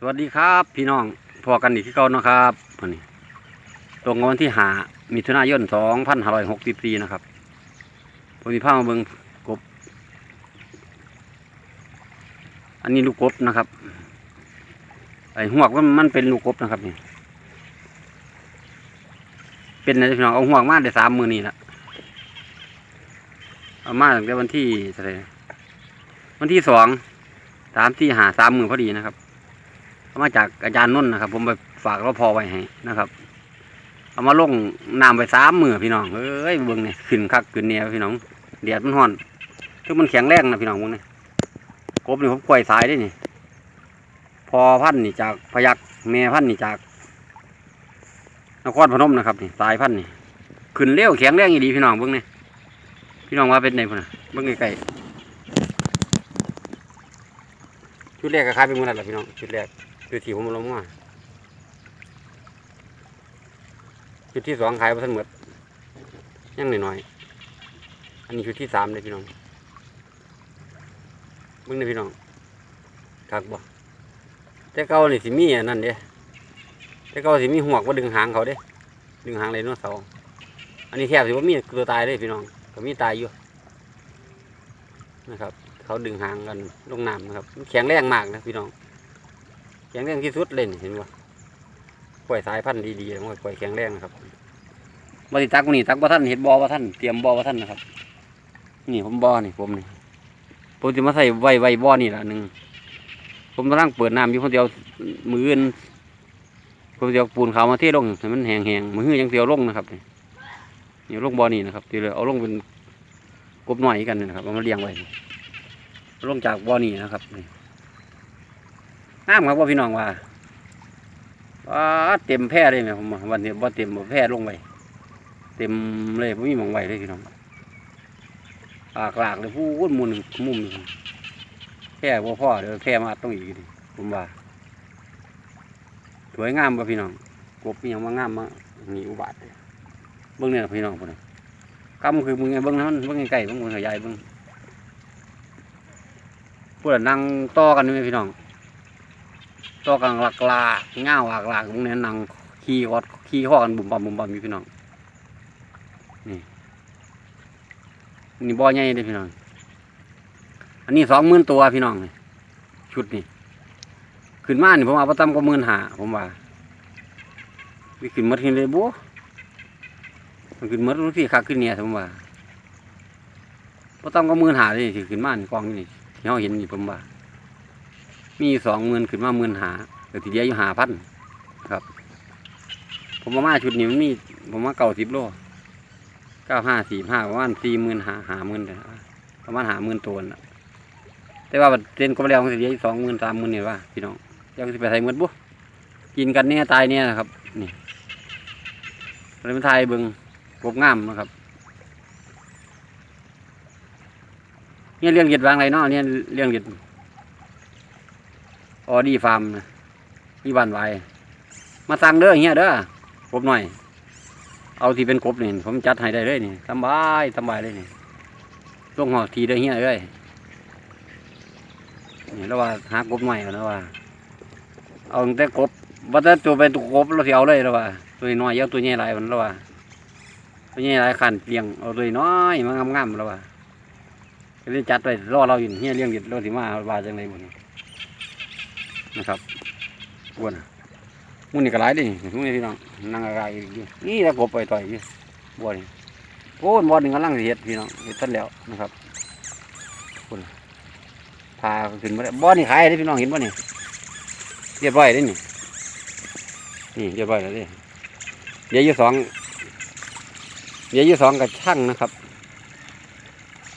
สวัสดีครับพี่น้องพอกันอีกที่เก่านะครับวันนี้ตรงกับวันที่หามิถุนายนสองพันห้าร้อยหกสิบสี่นะครับผมมีผ้ามาเบิงกบ อันนี้ลูกกบนะครับ ไอ้หวกมันมันเป็นลูกกบนะครับนี่เป็นอะพี่น้องเอาหวกมาได้สามมือนี่ละเอามาตั้งแต่วันที่เท่าไรวันที่สองสามที่หาสามมือพอดีนะครับ เอามาจากอาจารย์นุ่นนะครับ ผมไปฝากรพอไว้ให้นะครับ เอามาลงน้ำไปสามมือพี่น้องเอ้ยเบิ่งเนี่ยขึ้นคักขึ้นเนี่ยพี่น้องเดียดมันห่อนคือมันแข็งแรงนะพี่น้องพวกนี้กบนี่ผมกล้วยสายได้นี่ พอพันนี่จากพยักแม่พันนี่จากนครพนมนะครับนี่สายพันนี่ขึ้นเร็วแข็งแรงอีดีพี่น้องเบิ่งเนี่ยพี่น้องว่าเป็นไงพุ่นะเบิ่งไกลๆชุดแรกก็คล้ายเป็นมือนั่นแหละพี่น้องชุดแรก คือที่ผมลงมาชุดที่สองขายไปทั้งหมดยังหน่อยๆอันนี้ชุดที่สามเลยพี่น้องมึงเนี่ยพี่น้องคักบ่แต่เก่านี่สิมีอันนั่นเด้แต่เก่าสิมีหวกว่าดึงหางเขาเด้ ดึงหางเลยนเสาอันนี้แทบสิว่ามีตัวตายเลยพี่น้องก็มีตายอยู่นะครับ เขาดึงหางกันลงน้ำนะครับแข็งแรงมากนะพี่น้อง ข็งแรงที่สุดเลยนี่เห็นป่กล้วยสายพันธุ์ดีๆมันกล้วยแข็งแรงนะครับบริตักนี่ตักบ่ท่านเห็ดบ่บ่ท่านเตรียมบ่บ่ท่านนะครับ นี่ผมบ่อนี่ผมนี่ผมจะมาใส่ไว้ไว้บ่อนี่ละหนึ่งผมกำลังเปิดน้ำอยู่คนเดียวมืออื่นผมจะเอาปูนขาวมาเทลงให้มันแห้งมือยังเดียวลงนะครับนี่ลงบ่อนี่นะครับทีเลยเอาลงเป็นกบหน่อยกันนะครับเอามาเลี้ยงไว้ลงจากบ่อนี่นะครับนี่ งามครับว่าพี่น้องว่าว้าเต็มแพร่เลยไหมผมวันนี้ว่าเต็มบ่แพร่ลงไปเต็มเลยผมมีหมองไว้เลยพี่น้องปากหลากเลยพูดมุมหนึ่งมุมหนึ่งแพร่บ่พ่อเดี๋ยวแพร่มาต้องอีกดิผมว่าสวยงามป่ะพี่น้องกบนี่ยังมางามมามีอุบาทเลยเบื้องเนี่ยพี่น้องพวกนี้กำคือมึงไงเบื้องนั้นเบื้องไกลเบื้องบนขยายเบื้องพวกนั้นนั่งต่อกันนี่พี่น้อง ตัวกลางหลักลาเง่าหลักลาพวกนี้นังขี่วอดขี่ข้อกันบุ่มบ่มบุ่มบั่มอยู่พี่น้องนี่นี่บ่อใหญ่เลยพี่น้อง อันนี้สองหมื่นตัวพี่น้องนี่ชุดนี่ขึ้นมานี่ผมเอาประตำก็หมื่นหาผมว่าวิขึ้นมดขึ้นเลยบัวมันขึ้นมดรู้ที่คักขึ้นเนี่ยผมว่าประตำก็หมื่นหาเลยขึ้นมานี่กองนี่ที่เราเห็นนี่ผมว่า มีสองหมื่นขึ้นมาหมื่นหาแต่ทีเดียวอยู่หาพันครับ ผมมามาชุดนี้มันมีผมมาเก่าสิบโลเก้าห้าสี่ห้าประมาณสี่หมื่นหาหาหมื่นประมาณหาหมื่นตัวนะแต่ว่าเต้นก็ไม่แล้วทีเดียวสองหมื่นสามหมื่นเนี่ยว่าพี่น้องยังสิไปใส่เงินบุกินกันเนี่ยตายเนี่ยนะครับนี่เลยมาไทยเบิงกบงามนะครับเนี่ยเลี้ยงเห็ดวางไรเนาะเนี่ยเลี้ยงเห็ด ออดีฟาร์มนะที่บ้านไว้มาสั่งเด้อเฮียเด้อกบหน่อย เอาที่เป็นกบนี่ผมจัดให้ได้เลยนี่สบายสบายเลยนี่ลงหอทีเด้อเฮียเลยนี่แล้วว่าหากบหน่อยเอานะว่า เอาแต่กบว่าแต่ตัวเป็นตัวกบเราเสิเอาเลยแล้วว่าตัวน้อยเยอะตัวใหญ่หลายมันแล้วว่าตัวใหญ่หลายขันเลี้ยงเอาตัวน้อยมางามๆแล้วว่าก็เลยจัดไปรอเราอยู่เฮียเลี้ยงอยู่เราสิมาว่าจังไรบุญ นะครับอ้วนมุนนี่ก็หลายดิมุนนี่พี่น้องนั่งอะไรอยู่นี่แล้วกบไปต่อยอยู่บัวนี่โอ้บัวหนึ่งกำลังเห็ดพี่น้องเห็ดทันแล้วนะครับอ้วนพาขึ้นมาได้บัวนี่ขายได้พี่น้องเห็นบ่นี่เรียบร้อยได้นี่นี่เรียบร้อยแล้วดิเดี๋ยวอยู่สองเดี๋ยวอยู่สองกับช่างนะครับ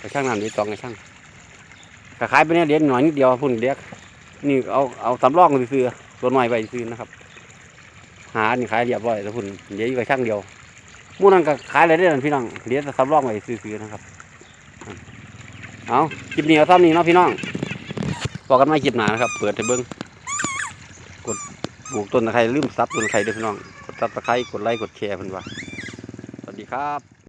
กับช่างนั่นเดี๋ยวสองกับช่างก็ขายไปเนี่ยเดี๋ยวหน่อยนิดเดียวพุ่นเดียว นี่เอาเอาสำรองซื้อตัวหน่อยไปซื้อนะครับ หานี่ขายเรียบร้อยแล้วคุณเดี๋ยวอยู่กับช่างเดียวมู่นั้นก็ขายอะไรได้นั่นพี่น้องเดี๋ยวจะสำรองไปซื้อๆนะครับเอาคลิปนี้เอาซ้ำนี้เนาะพี่น้องบอกกันม่คลิปหนานะครับ เปิดให้เบิ้งกดปลูกต้นตะไคร้ลืมซับต้นตะไคร้ด้วยพี่น้องกดซับตะไคร้กดไลค์กดแชร์เพิ่อนว่าสวัสดีครับ